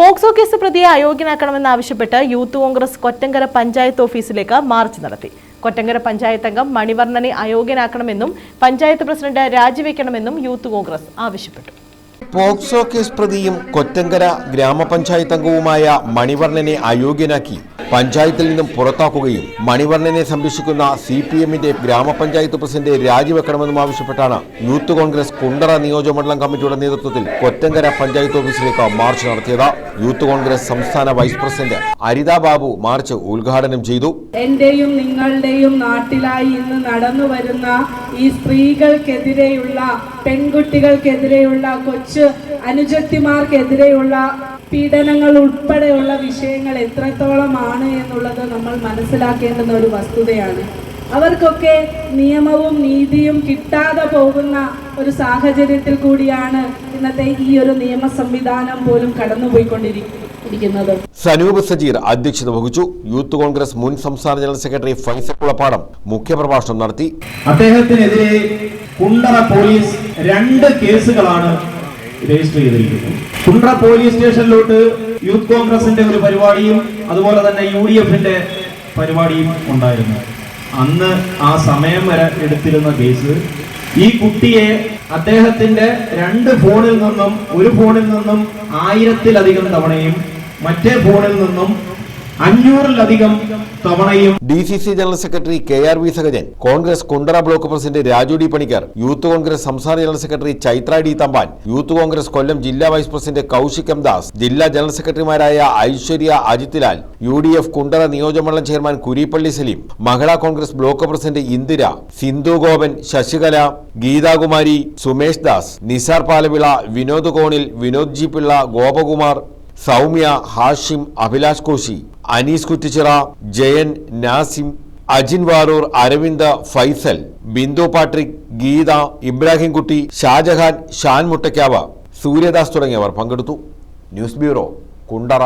POCSO case പ്രതിയെ അയോഗ്യനാക്കണമെന്നാവശ്യപ്പെട്ട് youth Congress Kottankara panchayat ഓഫീസിലേക്ക് മാർച്ച് നടത്തി. കൊറ്റങ്കര പഞ്ചായത്ത് അംഗം മണിവർണനെ അയോഗ്യനാക്കണമെന്നും പഞ്ചായത്ത് പ്രസിഡന്റ് രാജിവെക്കണമെന്നും യൂത്ത് കോൺഗ്രസ് ആവശ്യപ്പെട്ടു. പോക്സോ കേസ് പ്രതിയും കൊറ്റങ്കര ഗ്രാമപഞ്ചായത്ത് അംഗവുമായ മണിവർണനെ അയോഗ്യനാക്കി പഞ്ചായത്തിൽ നിന്നും പുറത്താക്കുകയും മണിവർണനെ സംരക്ഷിക്കുന്ന സി പി എമ്മിന്റെ ഗ്രാമപഞ്ചായത്ത് പ്രസിഡന്റ് രാജിവെക്കണമെന്നും ആവശ്യപ്പെട്ടാണ് യൂത്ത് കോൺഗ്രസ് കുണ്ടറ നിയോജകമണ്ഡലം കമ്മിറ്റിയുടെ നേതൃത്വത്തിൽ കൊറ്റങ്കര പഞ്ചായത്ത് ഓഫീസിലേക്ക് മാർച്ച് നടത്തിയത്. യൂത്ത് കോൺഗ്രസ് സംസ്ഥാന vice president Aritha Babu march ഉദ്ഘാടനം ചെയ്തു. എന്റെയും നിങ്ങളുടെയും നാട്ടിലായി ഇന്ന് നടന്നു വരുന്ന ഈ സ്ത്രീകൾക്കെതിരെയുള്ള പെൺകുട്ടികൾക്കെതിരെയുള്ള കൊച്ചു അനുജത്തിമാർക്കെതിരെയുള്ള പീഡനങ്ങൾ ഉൾപ്പെടെയുള്ള വിഷയങ്ങൾ എത്രത്തോളമാണ് എന്നുള്ളത് നമ്മൾ മനസ്സിലാക്കേണ്ടുന്ന ഒരു വസ്തുതയാണ്. അവർക്കൊക്കെ നിയമവും നീതിയും കിട്ടാതെ പോകുന്ന ഒരു സാഹചര്യത്തിൽ കൂടിയാണ് ഇന്നത്തെ ഈ ഒരു നിയമ സംവിധാനം പോലും കടന്നുപോയിക്കൊണ്ടിരിക്കുന്നത്. സനൂപ് സജീർ അധ്യക്ഷത വഹിച്ചു. യൂത്ത് കോൺഗ്രസ് മുൻ സംസ്ഥാന ജനറൽ സെക്രട്ടറി ഫൈസ കുളപ്പാടം മുഖ്യപ്രഭാഷണം നടത്തി. അദ്ദേഹത്തിനെതിരെ കുണ്ടറ പോലീസ് രണ്ട് കേസുകളാണ് രജിസ്റ്റർ ചെയ്തിരിക്കുന്നത് കുണ്ട്ര പോലീസ് സ്റ്റേഷനിലോട്ട് യൂത്ത് കോൺഗ്രസിന്റെ ഒരു പരിപാടിയും അതുപോലെ തന്നെ യു ഡി എഫിന്റെ പരിപാടിയും ഉണ്ടായിരുന്നു. അന്ന് ആ സമയം വരെ എടുത്തിരുന്ന കേസ്. ഈ കുട്ടിയെ അദ്ദേഹത്തിന്റെ രണ്ട് ഫോണിൽ നിന്നും ഒരു ഫോണിൽ നിന്നും ആയിരത്തിലധികം തവണയും മറ്റേ ഫോണിൽ നിന്നും അഞ്ഞൂറിലധികം തവണയും D C C general secretary K R V Sahajan Congress Kundara block president Raju D Panicker youth Congress സംസ്ഥാന general secretary Chaithra D Thampan youth Congress Kollam ജില്ലാ vice president Kaushik M Das ജില്ലാ general സെക്രട്ടറിമാരായ Aishwarya Ajith Lal U D F Kundara നിയോജകമണ്ഡലം chairman Kurippally Salim Mahila Congress block president Indira Sindhu Gopan Sasikala Geethakumari Sumesh Das Nisar Palavila Vinod കോണിൽ Vinod G Pillai Gopakumar Soumya Hashim Abhilash Koshy Anees Kuttichira Jayan Nasim Ajin Varoor Aravind Faisal Bindu Patrick Geetha Ibrahimkutty Shajahan Shan മുട്ടക്കാവ Suryadas തുടങ്ങിയവർ പങ്കെടുത്തു. News bureau Kundara.